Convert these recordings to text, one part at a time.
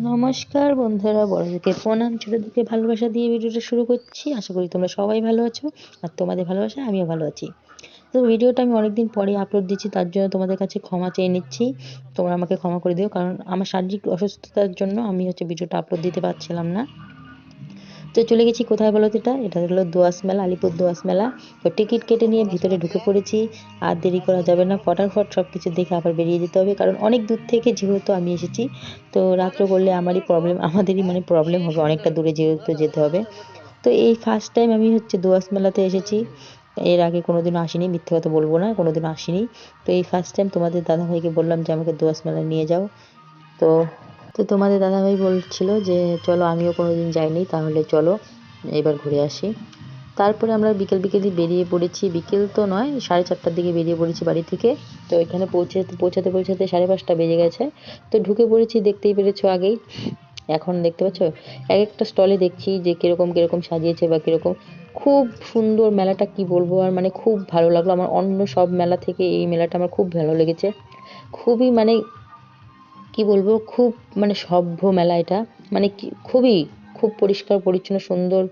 নমস্কার বন্ধুরা বড়দেরকে প্রণাম ছোটদেরকে ভালোবাসা দিয়ে ভিডিওটা শুরু করছি। আশা করি তোমরা সবাই ভালো আছো আর তোমাদের ভালোবাসা, আমিও ভালো আছি। তো ভিডিওটা আমি অনেকদিন পরে আপলোড দিচ্ছি তার জন্য তোমাদের কাছে ক্ষমা চেয়ে নিচ্ছি। তোমরা আমাকে ক্ষমা করে দিও, কারণ আমার শারীরিক অসুস্থতার জন্য আমি হচ্ছে ভিডিওটা আপলোড দিতে পারছিলাম না। তো চলে গেছি কোথায় বলো এটা? এটা হলো দোয়াস মেলা, আলিপুর দোয়াস মেলা। তো টিকিট কেটে নিয়ে ভিতরে ঢুকে পড়েছি। আর দেরি করা যাবে না, ফটাফট সব কিছু দেখে আবার বেরিয়ে যেতে হবে। কারণ অনেক দূর থেকে যেহেতু আমি এসেছি, তো রাত্র করলে আমারই প্রবলেম আমাদেরই মানে প্রবলেম হবে, অনেকটা দূরে যেহেতু যেতে হবে। তো এই ফার্স্ট টাইম আমি হচ্ছে দোয়াস মেলাতে এসেছি। এর আগে কোনোদিনও আসিনি, মিথ্যে কথা বলব না, কোনোদিনও আসিনি। তো এই ফার্স্ট টাইম তোমাদের দাদাভাইকে বললাম যে আমাকে দোয়াস মেলা নিয়ে যাও। তো তো তোমাদের দাদাভাই বলছিল যে, চলো, আমিও কোনো দিন যাইনি, তাহলে চলো, এবার ঘুরে আসি। তারপরে আমরা বিকেল বিকেলই বেরিয়ে পড়েছি। বিকেল তো নয়, সাড়ে চারটার দিকে বেরিয়ে পড়েছি বাড়ি থেকে। তো এখানে পৌঁছাতে পৌঁছাতে পৌঁছাতে সাড়ে পাঁচটা বেজে গেছে। তো ঢুকে পড়েছি, দেখতেই পেরেছ আগেই। এখন দেখতে পাচ্ছ, এক একটা স্টলে দেখছি যে কীরকম কীরকম সাজিয়েছে বা কীরকম। খুব সুন্দর মেলাটা, কি বলব, আর মানে খুব ভালো লাগল। আমার অন্য সব মেলা থেকে এই মেলাটা আমার খুব ভালো লেগেছে। খুবই মানে কি বলব, খুব মানে সভ্য মেলা এটা। মানে খুবই, খুব পরিষ্কার, পরিচ্ছন্ন, সুন্দর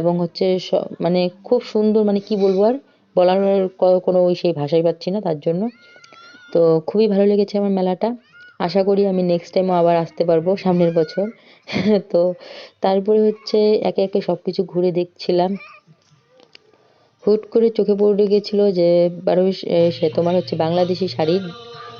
এবং হচ্ছে মানে খুব সুন্দর মানে কি বলব আর, বলার কোনো ওই সেই ভাষাই পাচ্ছি না তার জন্য। তো খুবই ভালো লেগেছে আমার মেলাটা। আশা করি আমি নেক্সট টাইমও আবার আসতে পারব সামনের বছর। তো তারপরে হচ্ছে একে একে সব কিছু ঘুরে দেখছিলাম। হুট করে চোখে পড়ে গেছিল যে, বারো সে তোমার হচ্ছে বাংলাদেশি শাড়ির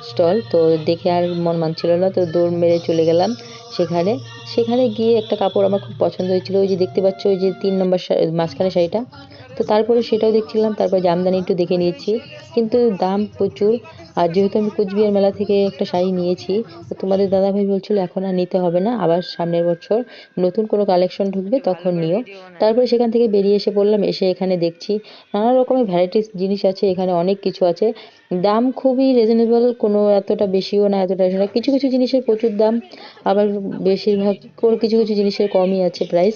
স্টল। তো দেখে আর মন মানছিল না, তো দৌড় মেরে চলে গেলাম সেখানে। সেখানে গিয়ে একটা কাপড় আমার খুব পছন্দ হয়েছিল, ওই যে দেখতে পাচ্ছ, ওই যে তিন নম্বর মাঝখানে শাড়িটা। তো তারপরে সেটাও দেখছিলাম, তারপরে জামদানি একটু দেখে নিয়েছি। কিন্তু দাম প্রচুর আর যেহেতু আমি কুচবিহার মেলা থেকে একটা শাড়ি নিয়েছি, তো তোমাদের দাদাভাই বলছিল, এখন আর নিতে হবে না, আবার সামনের বছর নতুন কোনো কালেকশন ঢুকবে, তখন নিও। তারপরে সেখান থেকে বেরিয়ে এসে পড়লাম এসে এখানে দেখছি। নানা রকমের ভ্যারাইটিস জিনিস আছে, এখানে অনেক কিছু আছে। দাম খুবই রিজনেবল কোনো এতটা বেশিও না, এতটা কিছু কিছু জিনিসের প্রচুর দাম, আবার বেশিরভাগ কিছু কিছু জিনিসের কমই আছে প্রাইস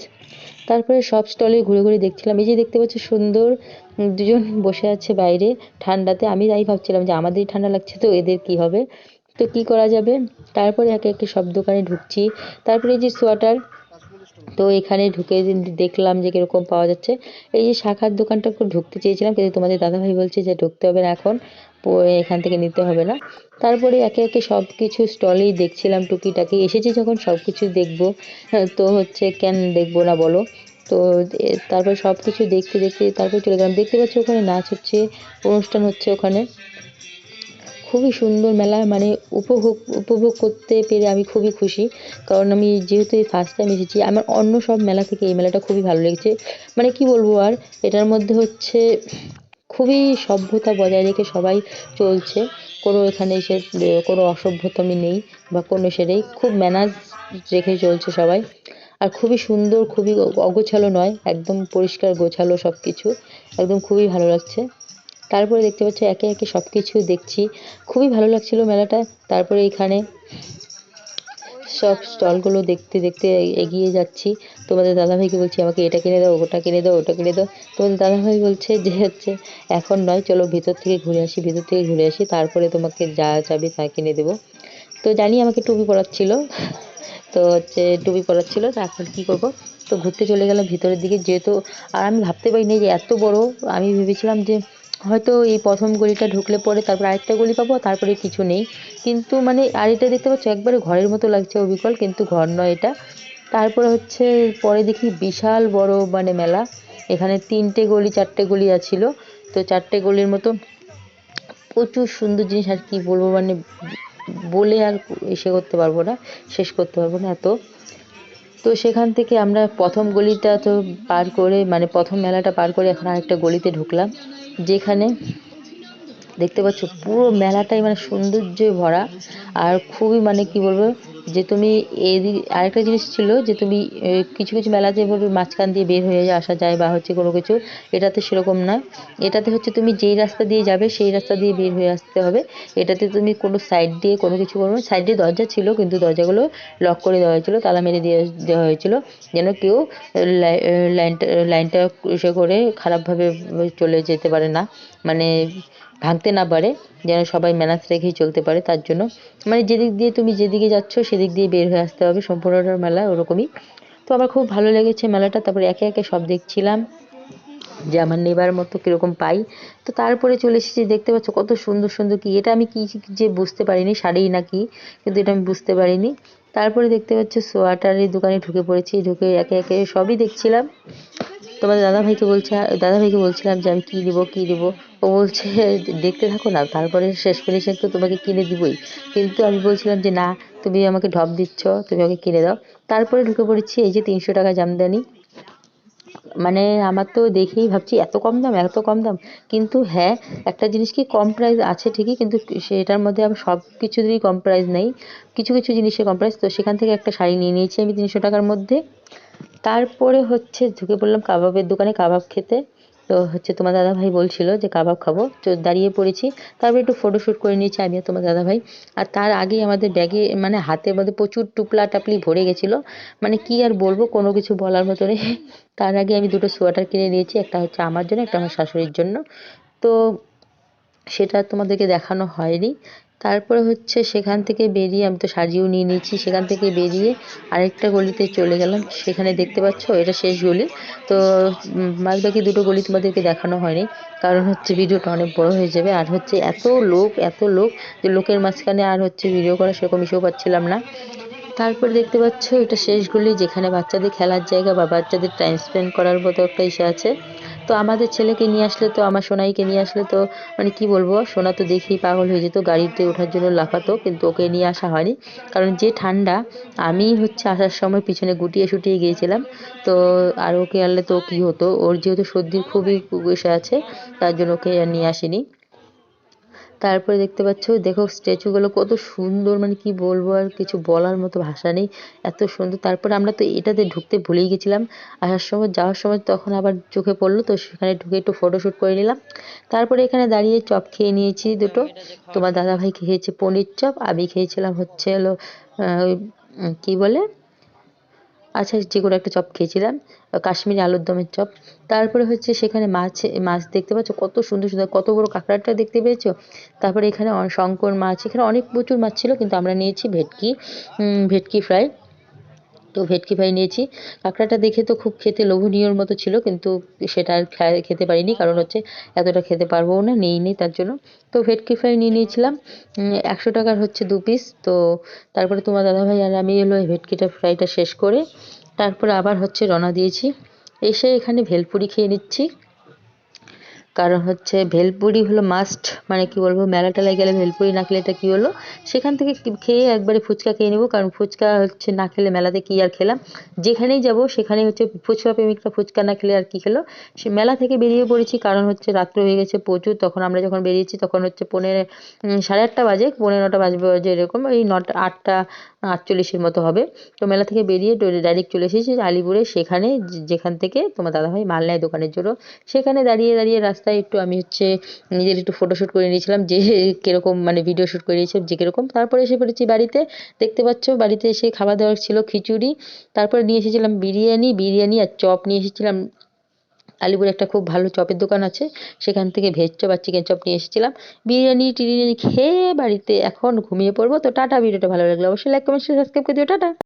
তারপরে সব স্টলে ঘুরে ঘুরে দেখছিলাম। এই যে দেখতে পাচ্ছি সুন্দর দুজন বসে আছে বাইরে ঠান্ডাতে। আমি তাই ভাবছিলাম যে আমাদেরই ঠান্ডা লাগছে তো এদের কি হবে? তো কি করা যাবে? তারপরে একে একে সব দোকানে ঢুকছি। তারপরে এই যে সোয়াটার, তো এখানে ঢুকে দেখলাম যে কীরকম পাওয়া যাচ্ছে। এই যে শাখার দোকানটা একটু ঢুকতে চেয়েছিলাম, কিন্তু তোমাদের দাদাভাই বলছে যে ঢুকতে হবে না এখন। এখান থেকে নিতে হবে না। তারপরে একে একে সব কিছু স্টলেই দেখছিলাম টুকিটাকি। এসেছি যখন সব কিছু দেখব হ্যাঁ, তো হচ্ছে কেন দেখব না বলো? তো তারপর সব কিছু দেখতে দেখতে তারপর চলে গেলাম। দেখতে পাচ্ছি ওখানে নাচ হচ্ছে অনুষ্ঠান হচ্ছে ওখানে। খুবই সুন্দর মেলা মানে উপভোগ উপভোগ করতে পেরে আমি খুবই খুশি। কারণ আমি যেহেতু এই ফার্স্ট টাইম এসেছি আমার অন্য সব মেলা থেকে এই মেলাটা খুবই ভালো লেগেছে। মানে কি বলব আর এটার মধ্যে হচ্ছে খুবই সভ্যতা বজায় রেখে সবাই চলছে। কোনো এখানে এসে কোনো অসভ্যতামি নেই বা কোনো সেটাই খুব ম্যানার্স রেখে চলছে সবাই। আর খুবই সুন্দর, খুবই অগোছালো নয়, একদম পরিষ্কার, গোছালো সব কিছু একদম খুবই ভালো লাগছে। তারপরে দেখতে পাচ্ছি একে একে সব কিছু দেখছি। খুবই ভালো লাগছিল মেলাটা। তারপরে এখানে সব স্টলগুলো দেখতে দেখতে এগিয়ে যাচ্ছি। তোমাদের দাদাভাইকে বলছি, আমাকে এটা কিনে দাও, ওটা কিনে দাও, ওটা কিনে দাও। তোমাদের দাদাভাই বলছে যে হচ্ছে, এখন নয়, চলো ভিতর থেকে ঘুরে আসি, ভিতর থেকে ঘুরে আসি, তারপরে তোমাকে যা চাবি তা কিনে দেবো। তো জানি আমাকে টুপি পরাচ্ছিল। তো হচ্ছে টুপি পরাচ্ছিল, তো এখন কী করব? তো ঘুরতে চলে গেলাম ভিতরের দিকে, যেহেতু, আর আমি ভাবতে পারিনি যে এত বড়, আমি ভেবেছিলাম যে হয়তো এই প্রথম গলিটা ঢুকলে পরে তারপর আরেকটা গলি পাবো, তারপরে কিছু নেই। কিন্তু মানে আর এটা দেখতে পাচ্ছ, একবারে ঘরের মতো লাগছে অবিকল, কিন্তু ঘর নয় এটা। তারপরে হচ্ছে, পরে দেখি বিশাল বড় মানে মেলা। এখানে তিনটে গলি, চারটে গলি আছিল। তো চারটে গলির মতো প্রচুর সুন্দর জিনিস, আর কি বলব মানে বলে আর এসে করতে পারব না, শেষ করতে পারব না এত। তো সেখান থেকে আমরা প্রথম গলিটা তো পার করে মানে প্রথম মেলাটা পার করে এখন আরেকটা গলিতে ঢুকলাম। যেখানে দেখতে পাচ্ছ পুরো মেলাটাই মানে সৌন্দর্যে ভরা আর খুবই মানে কি বলব যে তুমি এদিক আরেকটা জিনিস ছিল যে তুমি কিছু কিছু মেলা যেভাবে মাঝখান দিয়ে বের হয়ে আসা যায় বা হচ্ছে কোনো কিছু, এটাতে সেরকম না এটাতে হচ্ছে তুমি যেই রাস্তা দিয়ে যাবে সেই রাস্তা দিয়ে বের হয়ে আসতে হবে। এটাতে তুমি কোনো সাইড দিয়ে কোনো কিছু করবে সাইড দিয়ে দরজা ছিল, কিন্তু দরজাগুলো লক করে দেওয়া হয়েছিল, তালা মেরে দিয়ে দেওয়া হয়েছিল, যেন কেউ লাইনটা লাইনটা এসে করে খারাপভাবে চলে যেতে পারে না। মানে ভাঙতে না পারে, যেন সবাই ম্যানাস রেখেই চলতে পারে, তার জন্য। মানে যেদিক দিয়ে তুমি যেদিকে যাচ্ছ, সেদিক দিয়ে বের হয়ে আসতে হবে, সম্পূর্ণটার মেলা ওরকমই। তো আমার খুব ভালো লেগেছে মেলাটা, তারপরে একে একে সব দেখছিলাম, যে আমার নেবার মতো কীরকম পাই। তো তারপরে চলে এসেছি, দেখতে পাচ্ছ কত সুন্দর সুন্দর কি, এটা আমি কি যে বুঝতে পারিনি শাড়ি না কি, কিন্তু এটা আমি বুঝতে পারিনি। তারপরে দেখতে পাচ্ছ সোয়াটারের দোকানে ঢুকে পড়েছি, ঢুকে একে একে সবই দেখছিলাম। তোমাদের দাদাভাইকে বলছে, দাদাভাইকে বলছিলাম যে আমি কী দেবো কী দেবো? ও বলছে, দেখতে থাকো না, তারপরে শেষ ফিনিশিং তো তোমাকে কিনে দিবই। কিন্তু আমি বলছিলাম যে, না, তুমি আমাকে ঢপ দিচ্ছ, তুমি আমাকে কিনে দাও। তারপরে ঢুকে পড়েছি, এই যে তিনশো টাকা জামদানি। মানে আমার তো দেখেই ভাবছি, এত কম দাম, এত কম দাম। কিন্তু হ্যাঁ একটা জিনিস কি কম প্রাইস আছে ঠিকই, কিন্তু সেটার মধ্যে আবার সব কিছুরই কম প্রাইস নেই। কিছু কিছু জিনিসের কম প্রাইস তো সেখান থেকে একটা শাড়ি নিয়ে নিয়েছি আমি তিনশো টাকার মধ্যে। তারপরে হচ্ছে ঢুকে পড়লাম কাবাবের দোকানে কাবাব খেতে। তো হচ্ছে তোমার দাদাভাই বলছিল যে, কাবাব খাব। তো দাঁড়িয়ে পড়েছি। তারপরে একটু ফটোশ্যুট করে নিয়েছি আমি আর তোমার দাদাভাই। আর তার আগেই আমাদের ব্যাগে মানে হাতের মধ্যে প্রচুর টুপলা টাপলি ভরে গেছিল। মানে কি আর বলব, কোনো কিছু বলার মতো নেই। তার আগে আমি দুটো সোয়েটার কিনে নিয়েছি, একটা হচ্ছে আমার জন্য, একটা আমার শাশুড়ির জন্য। তো সেটা তোমাদেরকে দেখানো হয়নি। তারপরে হচ্ছে সেখান থেকে বেরিয়ে আমি তো সাজিয়েও নিয়ে নিয়েছি, সেখান থেকে বেরিয়ে আরেকটা গলিতে চলে গেলাম। সেখানে দেখতে পাচ্ছ এটা শেষ গলি। তো বাকি দুটো গলি তোমাদেরকে দেখানো হয়নি, কারণ হচ্ছে ভিডিওটা অনেক বড় হয়ে যাবে। আর হচ্ছে এত লোক এত লোক যে লোকের মাঝখানে আর হচ্ছে ভিডিও করা সেরকম ইসেও পাচ্ছিলাম না। তারপর দেখতে পাচ্ছ এটা শেষ গলি, যেখানে বাচ্চাদের খেলার জায়গা বা বাচ্চাদের টাইম স্পেন্ড করার মতো একটা ইসে আছে। তো আমাদের ছেলেকে নিয়ে আসলে তো, আমার সোনাইকে নিয়ে আসলে তো মানে কি বলব, সোনা তো দেখেই পাগল হয়ে যেত, গাড়িতে ওঠার জন্য লাফাতো, কিন্তু ওকে নিয়ে আসা হয়নি। কারণ যে ঠান্ডা, আমি হচ্ছে আসার সময় পিছনে গুটিয়ে শুটিয়ে গিয়েছিলাম, তো আর ওকে আনলে তো কি হতো? ওর যেহেতু সর্দির খুবই আছে, তার জন্য ওকে নিয়ে আসিনি। তারপরে দেখতে পাচ্ছ, দেখো স্ট্যাচুগুলো কত সুন্দর মানে কি বলব আর কিছু বলার মতো ভাষা নেই, এত সুন্দর। তারপরে আমরা তো এটাতে ঢুকতে ভুলেই গেছিলাম, আসার সময়, যাওয়ার সময় তখন আবার চোখে পড়ল, তো সেখানে ঢুকে একটু ফটোশ্যুট করে নিলাম। তারপরে এখানে দাঁড়িয়ে চপ খেয়ে নিয়েছি দুটো। তোমার দাদাভাই খেয়েছে পনির চপ, আমি খেয়েছিলাম হচ্ছে হলো কী বলে? আচ্ছা যে কোনো একটা চপ খেয়েছিলাম কাশ্মীরি আলুর দমের চপ। তারপরে হচ্ছে সেখানে মাছ মাছ দেখতে পাচ্ছ, কত সুন্দর সুন্দর, কত বড় কাঁকড়াটা দেখতে পেয়েছ? তারপরে এখানে শঙ্কর মাছ, এখানে অনেক প্রচুর মাছ ছিল, কিন্তু আমরা নিয়েছি ভেটকি ভেটকি ফ্রাই। তো ভেটকি ফ্রাই নিয়েছি। কাঁকড়াটা দেখে তো খুব খেতে লোভনীয়র মতো ছিল, কিন্তু সেটা আর খেতে পারিনি, কারণ হচ্ছে এতটা খেতে পারব না, নেই নেই তার জন্য। তো ভেটকি ফ্রাই নিয়ে নিয়েছিলাম একশো টাকার হচ্ছে দু পিস তো তারপরে তোমার দাদাভাই আর আমি এলো ভেটকিটা ফ্রাইটা শেষ করে, তারপরে আবার হচ্ছে রওনা দিয়েছি। এসে এখানে ভেলপুরি খেয়ে নিচ্ছি। কারণ হচ্ছে ভেলপুরি হলো মাস্ট মানে কি বলব মেলা টেলায় গেলে ভেলপুরি না খেলে এটা কী হলো? সেখান থেকে খেয়ে একবারে ফুচকা খেয়ে নেব, কারণ ফুচকা হচ্ছে না খেলে মেলাতে কী আর খেলাম? যেখানেই যাব, সেখানেই হচ্ছে ফুচকা প্রেমিকরা ফুচকা না খেলে আর কী খেলো? সে মেলা থেকে বেরিয়ে পড়েছি, কারণ হচ্ছে রাত্রে হয়ে গেছে প্রচুর, তখন আমরা যখন বেরিয়েছি তখন হচ্ছে পনেরো সাড়ে আটটা বাজে, পনেরো নটা বাজবে বাজে এরকম, এই নটা, আটটা আটচল্লিশের মতো হবে। তো মেলা থেকে বেরিয়ে ডাইরেক্ট চলে এসেছি আলিপুরে, সেখানে যেখান থেকে তোমার দাদাভাই মাল নেয় দোকানের জন্য, সেখানে দাঁড়িয়ে দাঁড়িয়ে রাস্তায় একটু আমি হচ্ছে নিজের একটু ফটোশ্যুট করে নিয়েছিলাম, যে কীরকম মানে ভিডিও শ্যুট করে নিয়েছিলাম, যে কীরকম। তারপরে এসে পড়েছি বাড়িতে, দেখতে পাচ্ছ বাড়িতে এসে খাওয়া দাওয়ার ছিল খিচুড়ি। তারপরে নিয়ে এসেছিলাম বিরিয়ানি বিরিয়ানি আর চপ নিয়ে এসেছিলাম। আলিপুরে একটা খুব ভালো চপের দোকান আছে, সেখান থেকে ভেজ চপ আর চিকেন চপ নিয়ে এসেছিলাম। বিরিয়ানি টিরিয়ানি খেয়ে বাড়িতে এখন ঘুমিয়ে পড়ব। তো টাটা, ভিডিওটা ভালো লাগল অবশ্যই লাইক কমেন্ট সাবস্ক্রাইব করে দিও। টাটা।